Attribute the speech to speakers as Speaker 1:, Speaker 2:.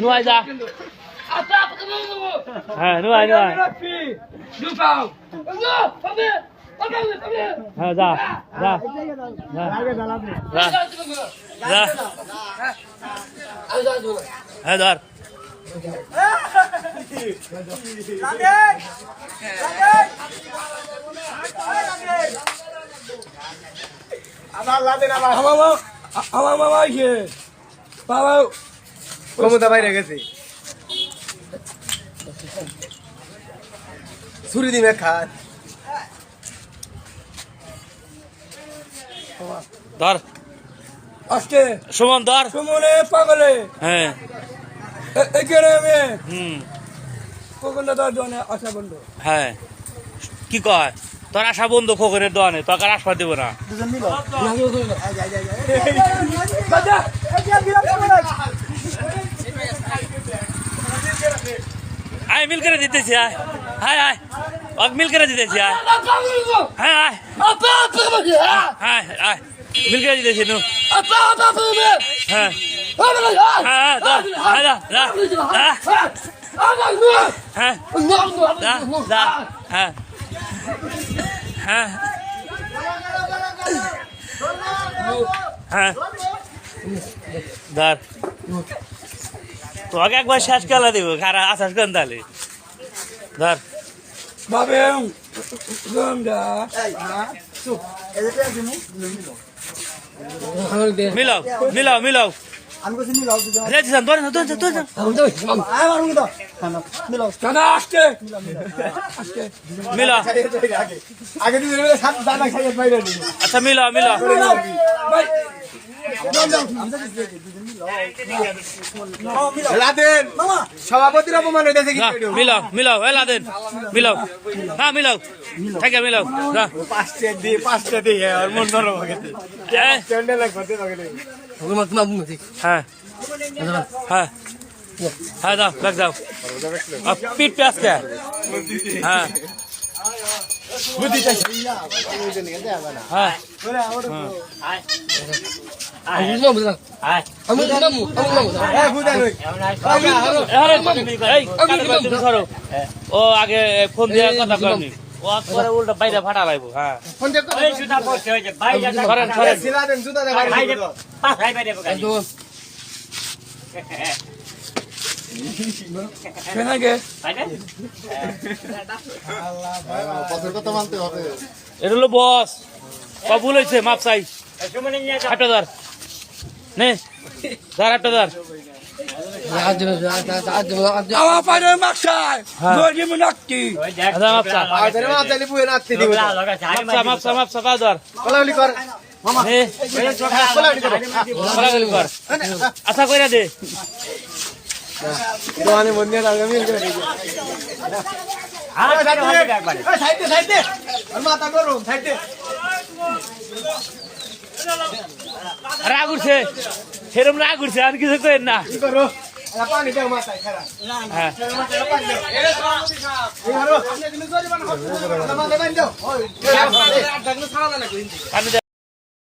Speaker 1: নুয়াই যা। হ্যাঁ নুয়াই নুয়াই হ্যাঁ যা যা যা। হ্যাঁ ধর।
Speaker 2: আমার মামা আইছে বাবা।
Speaker 3: ক্ষমতা বাইরে গেছে। ছুরি দিমে খাত।
Speaker 1: ধর।
Speaker 2: আজকে
Speaker 1: সুমন ধর।
Speaker 2: সুমনে পাগলে।
Speaker 1: হ্যাঁ।
Speaker 2: এখানে আমি
Speaker 1: হুম।
Speaker 2: কোকন্দা তার দোকানে আসা বন্ধ?
Speaker 1: হ্যাঁ। কি কয়? তোর আশা বন্ধু খোকরের দোয়ানে তোকে আর আসবা দেবো না। আয় মিল করে দিতেছি আয়। হায় আয়। অগ মিল করে দিতেছি আয়। হ্যাঁ আয়। হ্যাঁ আয়। মিল করে দিতেছি নু। হ্যাঁ। হ্যাঁ হ্যাঁ হ্যাঁ হ্যাঁ। যা যা হ্যাঁ। হ্যাঁ। হ্যাঁ। ধর তোকে একবার শেষ খেলা দিব খারা আসাস কেন তাহলে? ধর
Speaker 2: বাবে
Speaker 1: মিলাও মিলাও মিলাও।
Speaker 3: আমি কইছি মিলাও দুজন
Speaker 1: রেজি সান তোর তোর তোর
Speaker 3: আমার রুম দাও।
Speaker 2: দাদা আসছে? আসছে।
Speaker 1: মিলাও
Speaker 3: আগে আগে দুজন সাত দানা খাইয়ে বাইরে
Speaker 1: আচ্ছা মিলা মিলা।
Speaker 2: ভাই
Speaker 3: লাদেন সভাপতির অপমান হইতেছে কি?
Speaker 1: মিলাও মিলাও এলা দেন মিলাও। হ্যাঁ মিলাও থাকে মিলাও যা।
Speaker 3: পাঁচটা দিয়ে পাঁচটা দিয়ে আর মন নরম হয়ে গেছে।
Speaker 1: এই,
Speaker 3: চন্ডে লাগবে লাগে
Speaker 1: হ্যাঁ হ্যাঁ হ্যাঁ যাও ব্যাগ যাও। আর পিঠ পেঁয়াজ কে হ্যাঁ। হ্যাঁ
Speaker 3: হ্যাঁ।
Speaker 1: ও আগে ফোন দিয়ে কথা কয়নি। পরে উল্টা বাইরে ফাটা লাগবো হ্যাঁ।
Speaker 3: বাইরে
Speaker 1: এটা হলো বস কবুল হয়েছে মাপ চাই। আটটা ধর। নে ধর আচ্ছা
Speaker 3: কর। কর।
Speaker 1: কলাগুলি কর। আশা কইরা দে।
Speaker 3: দোকানে বন্ধে
Speaker 1: রাগ উঠছে সেরম রাগ উঠছে আর কিছু কইেন না
Speaker 3: পানি দাও মাথায় খারাপ
Speaker 1: হ্যাঁ
Speaker 3: দাও
Speaker 1: পানি দে।